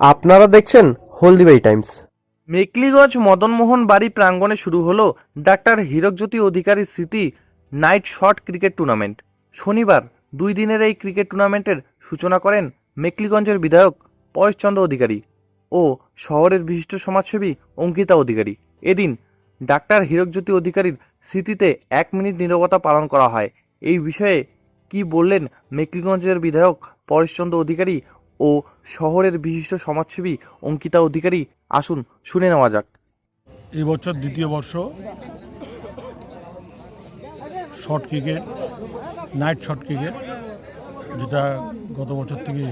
আপনারা দেখছেন হলদিবাই টাইমস। মেকলিগঞ্জ মদনমোহন বাড়ি প্রাঙ্গণে শুরু হলো ডাক্তার হীরকজ্যোতি অধিকারীর স্মৃতি নাইট শট ক্রিকেট টুর্নামেন্ট। শনিবার দুই দিনের এই ক্রিকেট টুর্নামেন্টের সূচনা করেন মেকলিগঞ্জের বিধায়ক পরেশচন্দ্র অধিকারী ও শহরের বিশিষ্ট সমাজসেবী অঙ্কিতা অধিকারী। এদিন ডাক্তার হীরকজ্যোতি অধিকারীর স্মৃতিতে এক মিনিট নীরবতা পালন করা হয়। এই বিষয়ে কি বললেন মেকলিগঞ্জের বিধায়ক পরেশচন্দ্র অধিকারী ও শহরের বিশিষ্ট সমাজসেবী অঙ্কিতা অধিকারী। আসুন, শুনে নেওয়া যাক। এই বছর দ্বিতীয় বর্ষ। Short cricket, night short cricket, যেটা গত বছর থেকে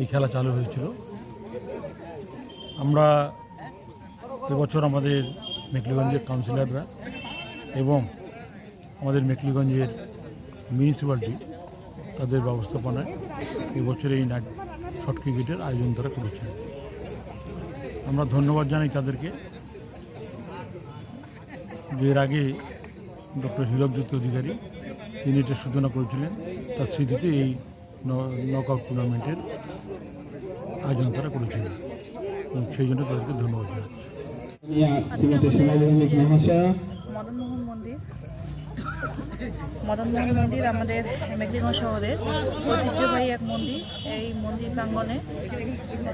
এই খেলা চালু হয়েছিল। আমরা এবছর আমাদের মেকলিগঞ্জের কাউন্সিলররা এবং আমাদের মেকলিগঞ্জের মিউনিসিপ্যালিটি তাদের ব্যবস্থাপনায় এবছর এই নাইট শর্ট ক্রিকেটের আয়োজন তারা করেছেন। আমরা ধন্যবাদ জানাই তাদেরকে। যে এর আগে ডক্টর হীরকজ্যোতি অধিকারী তিনি এটা সূচনা করেছিলেন তার স্মৃতিতে এই নক আউট টুর্নামেন্টের আয়োজন তারা করেছিলেন এবং সেই জন্য তাদেরকে ধন্যবাদ জানাচ্ছি। মদনমোহন মন্দির। মদনমোহন মন্দির আমাদের মেঘলিগঞ্জ শহরের ঐতিহ্যবাহী এক মন্দির। এই মন্দির প্রাঙ্গনে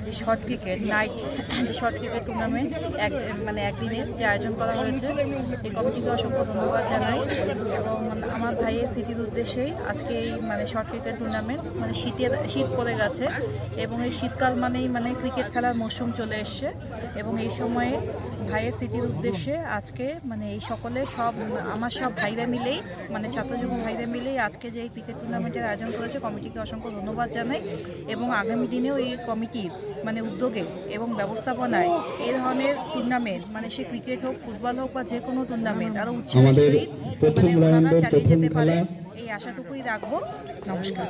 যে শর্ট ক্রিকেট নাইট যে শর্ট ক্রিকেট টুর্নামেন্ট এক মানে একদিনের যে আয়োজন করা হয়েছে, এই কমিটিকে অসংখ্য ধন্যবাদ জানাই। এবং আমার ভাইয়ের সিটির উদ্দেশ্যেই আজকে এই মানে শর্ট ক্রিকেট টুর্নামেন্ট মানে শীতের শীত পড়ে গেছে এবং এই শীতকাল মানেই মানে ক্রিকেট খেলার মরশুম চলে এসছে এবং এই সময়ে ভাইয়ের সিটির উদ্দেশ্যে আজকে মানে এই সকলে সব, আমার সব ভাইরা মিলেই মানে ছাত্রযুব ভাইরা মিলেই আজকে যে এই ক্রিকেট টুর্নামেন্টের আয়োজন করেছে, কমিটিকে অসংখ্য ধন্যবাদ জানাই এবং আগামী দিনেও এই কমিটির মানে উদ্যোগে এবং ব্যবস্থাপনায় এ ধরনের টুর্নামেন্ট মানে সে ক্রিকেট হোক ফুটবল হোক বা যে কোনো টুর্নামেন্ট আরও আমাদের মানে ওনারা চালিয়ে যেতে পারে এই আশাটুকুই রাখব। নমস্কার।